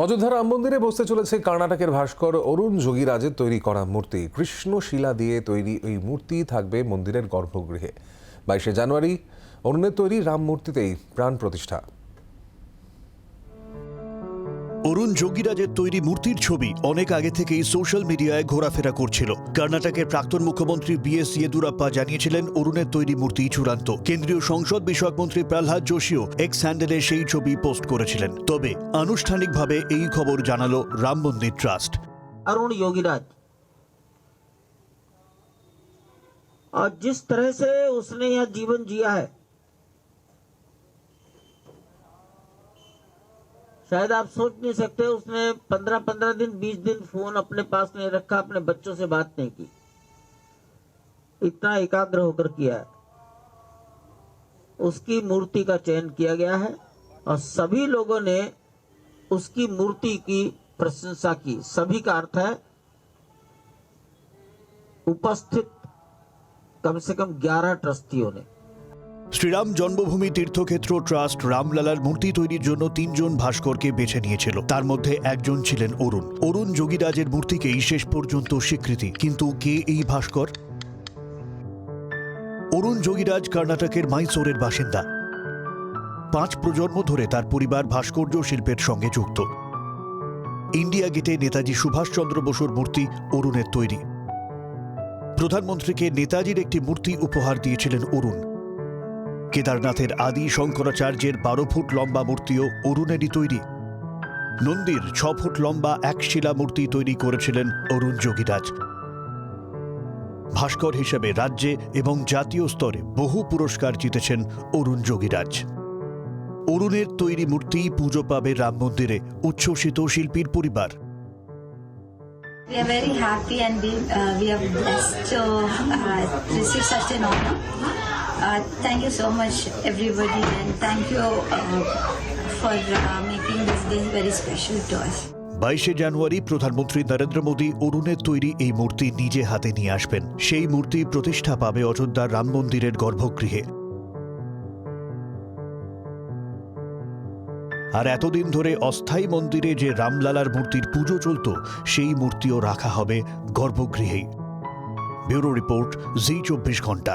অযোধ্যা রাম মন্দিরে বসতে চলেছে কর্ণাটকের ভাস্কর অরুণ যোগীরাজের তৈরি করা মূর্তি। কৃষ্ণ শিলা দিয়ে তৈরি এই মূর্তি থাকবে মন্দিরের গর্ভগৃহে। বাইশে জানুয়ারি, অরুণের তৈরি রাম মূর্তিতেই প্রাণ প্রতিষ্ঠা। অরুণ যোগীরাজের তৈরি মূর্তির ছবি অনেক আগে থেকেই সোশ্যাল মিডিয়ায় ঘোরাফেরা করছিল কর্ণাটকের প্রাক্তন মুখ্যমন্ত্রী বি এস ইয়েদুরাপ্পা জানিয়েছিলেন অরুণের তৈরি মূর্তি চূড়ান্ত কেন্দ্রীয় সংসদ বিষয়ক মন্ত্রী প্রহ্লাদ যোশীও এক্স হ্যান্ডেলে সেই ছবি পোস্ট করেছিলেন তবে আনুষ্ঠানিকভাবে এই খবর জানালো রাম মন্দির ট্রাস্ট अरुण योगीराज और जिस तरह से उसने यह जीवन जिया है शायद आप सोच नहीं सकते, उसने पंद्रह पंद्रह दिन, बीस दिन फ़ोन अपने पास नहीं रखा, अपने बच्चों से बात नहीं की। इतना एकाग्र होकर किया है। उसकी मूर्ति का चयन किया गया है और सभी लोगों ने उसकी मूर्ति की प्रशंसा की। सभी का अर्थ है, उपस्थित कम से कम 11 ट्रस्टियों ने। শ্রীরাম জন্মভূমি তীর্থক্ষেত্র ট্রাস্ট রামলালার মূর্তি তৈরির জন্য তিনজন ভাস্করকে বেছে নিয়েছিল। তার মধ্যে একজন ছিলেন অরুণ। অরুণ যোগীরাজের মূর্তিকেই শেষ পর্যন্ত স্বীকৃতি। কিন্তু কে এই ভাস্কর? অরুণ যোগীরাজ কর্ণাটকের মাইসোরের বাসিন্দা। পাঁচ প্রজন্ম ধরে তার পরিবার ভাস্কর্য শিল্পের সঙ্গে যুক্ত। ইন্ডিয়া গেটে নেতাজি সুভাষচন্দ্র বসুর মূর্তি অরুণের তৈরি। প্রধানমন্ত্রীকে নেতাজির একটি মূর্তি উপহার দিয়েছিলেন অরুণ। কেদারনাথের আদি শঙ্করাচার্যের বারো ফুট লম্বা মূর্তিও অরুণেরই তৈরি। নন্দীর ছ ফুট লম্বা এক শিলা মূর্তি তৈরি করেছিলেন অরুণ যোগীরাজ। ভাস্কর হিসেবে রাজ্যে এবং জাতীয় স্তরে বহু পুরস্কার জিতেছেন অরুণ যোগীরাজ। অরুণের তৈরি মূর্তি পুজো পাবে রাম মন্দিরে উচ্ছ্বসিত শিল্পীর পরিবার। We are very happy and we, uh, we are blessed to uh, receive such an honor. Uh, thank you so much, everybody, and thank you uh, for uh, making this day very special to us. বাইশে জানুয়ারি প্রধানমন্ত্রী নরেন্দ্র মোদী অরুণের তৈরি এই মূর্তি নিজে হাতে নিয়ে আসবেন। সেই মূর্তি প্রতিষ্ঠা পাবে অযোধ্যার রাম মন্দিরের গর্ভগৃহে। আর এতদিন ধরে অস্থায়ী মন্দিরে যে রামলালার মূর্তির পুজো চলত সেই মূর্তিও রাখা হবে গর্ভগৃহেই। ব্যুরো রিপোর্ট জি চব্বিশ ঘণ্টা।